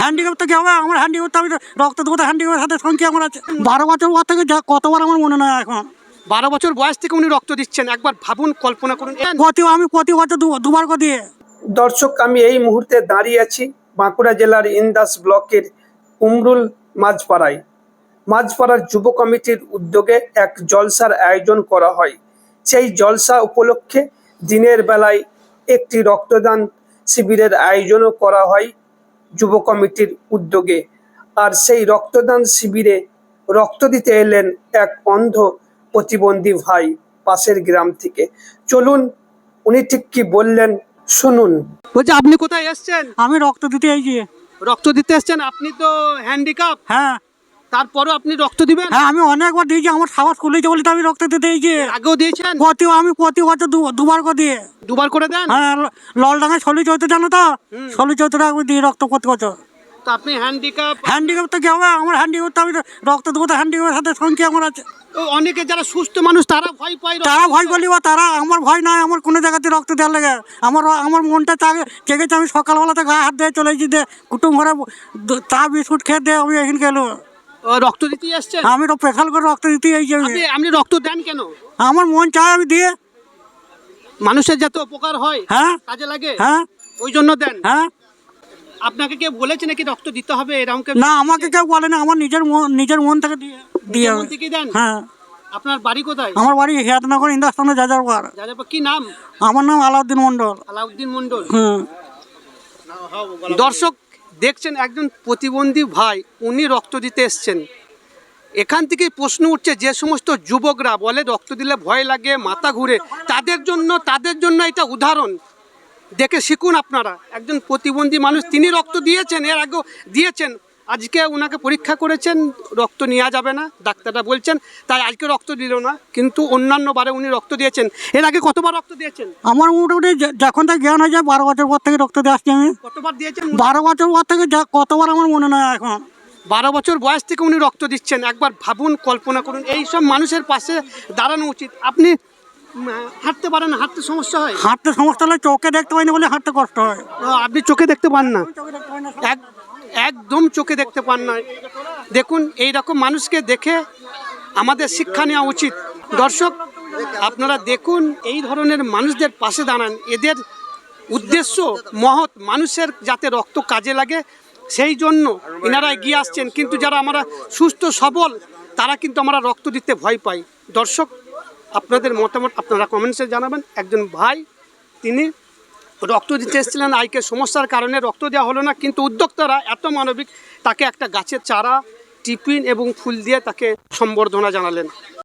Handicap তো কি হবে আমার হ্যান্ডিক্যাপ তো আমি রক্ত দেবো তো হ্যান্ডিক্যাপের সাথে সঙ্গে আমার আছে। বারো বছর পর থেকে যা কতবার আমার মনে নয় এখন। বারো বছর বয়স থেকে উনি রক্ত দিচ্ছেন একবার ভাবুন কল্পনা করুন। প্রতি আমি প্রতি বছর দুবার করে দিয়ে। দর্শক আমি এই মুহূর্তে দাঁড়িয়ে আছি বাঁকুড়া জেলার ইন্দাস ব্লকের উমরুল মাঝপাড়ায়। মাঝপাড়ার যুব কমিটির উদ্যোগে এক জলসার আয়োজন করা হয়। সেই জলসা উপলক্ষে দিনের বেলায় একটি রক্তদান শিবিরের আয়োজনও করা হয়। যুব কমিটির উদ্যোগে আর সেই রক্তদান শিবিরে রক্ত দিতে এলেন এক অন্ধ প্রতিবন্ধী ভাই পাশের গ্রাম থেকে। চলুন উনি ঠিক কি বললেন শুনুন। বলছি আপনি কোথায় এসছেন? আমি রক্ত দিতে এইছি রক্ত দিতে এসছেন? আপনি তো হ্যান্ডিক্যাপ হ্যাঁ। তারপরও আপনি রক্ত দিবেন? হ্যাঁ আমি অনেকবার দিয়েছি আমার সাহস খুলেছে বলে তো আমি রক্ত দিতে দিয়েছি। আগেও দিয়েছেন? প্রতি আমি প্রতি বছর দুবার করে দিয়ে দুবার করে দেন? হ্যাঁ ললডাঙ্গায় ষোলো চৌদ্দ জানো তো? ষোলো চৌদ্দটা আমি দিই রক্ত প্রতি বছর। তো আপনি হ্যান্ডিক্যাপ হ্যান্ডিক্যাপ তো কি হবে? আমার হ্যান্ডিক্যাপ তো আমি তো রক্ত দেবো তো হ্যান্ডিক্যাপের সাথে সঙ্গে আমার আছে। অনেকে যারা সুস্থ মানুষ তারা ভয় পায় তারা ভয়। করলি বা তারা আমার ভয় নাই আমার কোনো জায়গাতে রক্ত দেওয়ার লাগে। আমার আমার মনটা চাগে জেগেছে আমি সকালবেলাতে গায়ে হাত দিয়ে চলে দিয়ে কুটুম ঘরে চা বিস্কুট খেয়ে দিয়ে আমি এখানে গেলো। রক্ত দিতে এসছেন আমি তো পেশাল করে রক্ত দিতে এইছি আপনি আপনি রক্ত দেন কেন? আমার মন চায় আমি দিয়ে। মানুষের যাতে উপকার হয় হ্যাঁ? কাজে লাগে হ্যাঁ? ওই জন্য দেন। হ্যাঁ? আপনাকে কে বলেছে নাকি রক্ত দিতে হবে এরকম না আমাকে কেউ বলে না আমার নিজের মন নিজের মন থেকে দিয়ে দিয়ে মন থেকে দেন? হ্যাঁ। আপনার বাড়ি কোথায়? আমার বাড়ি হিয়াতনগর ইন্দাস্তানে যাযাবর। যাদের কি নাম? আমার নাম আলাউদ্দিন মন্ডল আলাউদ্দিন মন্ডল হুম দর্শক দেখছেন একজন প্রতিবন্ধী ভাই, উনি রক্ত দিতে এসছেন। এখান থেকে প্রশ্ন উঠছে, যে সমস্ত যুবকরা বলে রক্ত দিলে ভয় লাগে, মাথা ঘুরে, তাদের জন্য তাদের জন্য এটা উদাহরণ। দেখে শিখুন আপনারা, একজন প্রতিবন্ধী মানুষ, তিনি রক্ত দিয়েছেন, এর আগেও দিয়েছেন। আজকে ওনাকে পরীক্ষা করেছেন রক্ত নেওয়া যাবে না ডাক্তাররা বলছেন তাই আজকে রক্ত দিল না কিন্তু অন্যান্য বারে উনি রক্ত দিয়েছেন। এর আগে কতবার রক্ত দিয়েছেন? আমার মোটামুটি যখন থেকে জ্ঞান হয়ে যায় বারো বছর পর থেকে রক্ত দিয়ে আসছি আমি। কতবার দিয়েছেন বারো বছর পর থেকে যা- কতবার আমার মনে নয় এখন। বারো বছর বয়স থেকে উনি রক্ত দিচ্ছেন একবার ভাবুন কল্পনা করুন এই সব মানুষের পাশে দাঁড়ানো উচিত। আপনি হাঁটতে পারেন হাঁটতে সমস্যা হয়? হাঁটতে সমস্যা হলে চোখে দেখতে পাই না বলে হাঁটতে কষ্ট হয়। আপনি চোখে দেখতে পান না। এক একদম চোখে দেখতে পান না। দেখুন এই রকম মানুষকে দেখে আমাদের শিক্ষা নেওয়া উচিত। দর্শক, আপনারা দেখুন, এই ধরনের মানুষদের পাশে দাঁড়ান। এদের উদ্দেশ্য মহৎ মানুষের যাতে রক্ত কাজে লাগে, সেই জন্য এনারা এগিয়ে আসছেন। কিন্তু যারা আমরা সুস্থ, সবল, তারা কিন্তু আমরা রক্ত দিতে ভয় পাই। দর্শক, আপনাদের মতামত আপনারা কমেন্টসে জানাবেন। একজন ভাই, তিনি রক্ত দিতে এসেছিলেন আইকে। সমস্যার কারণে রক্ত দেওয়া হলো না, কিন্তু উদ্যোক্তারা এত মানবিক, তাকে একটা গাছের চারা, টিফিন এবং ফুল দিয়ে তাকে সম্বর্ধনা জানালেন।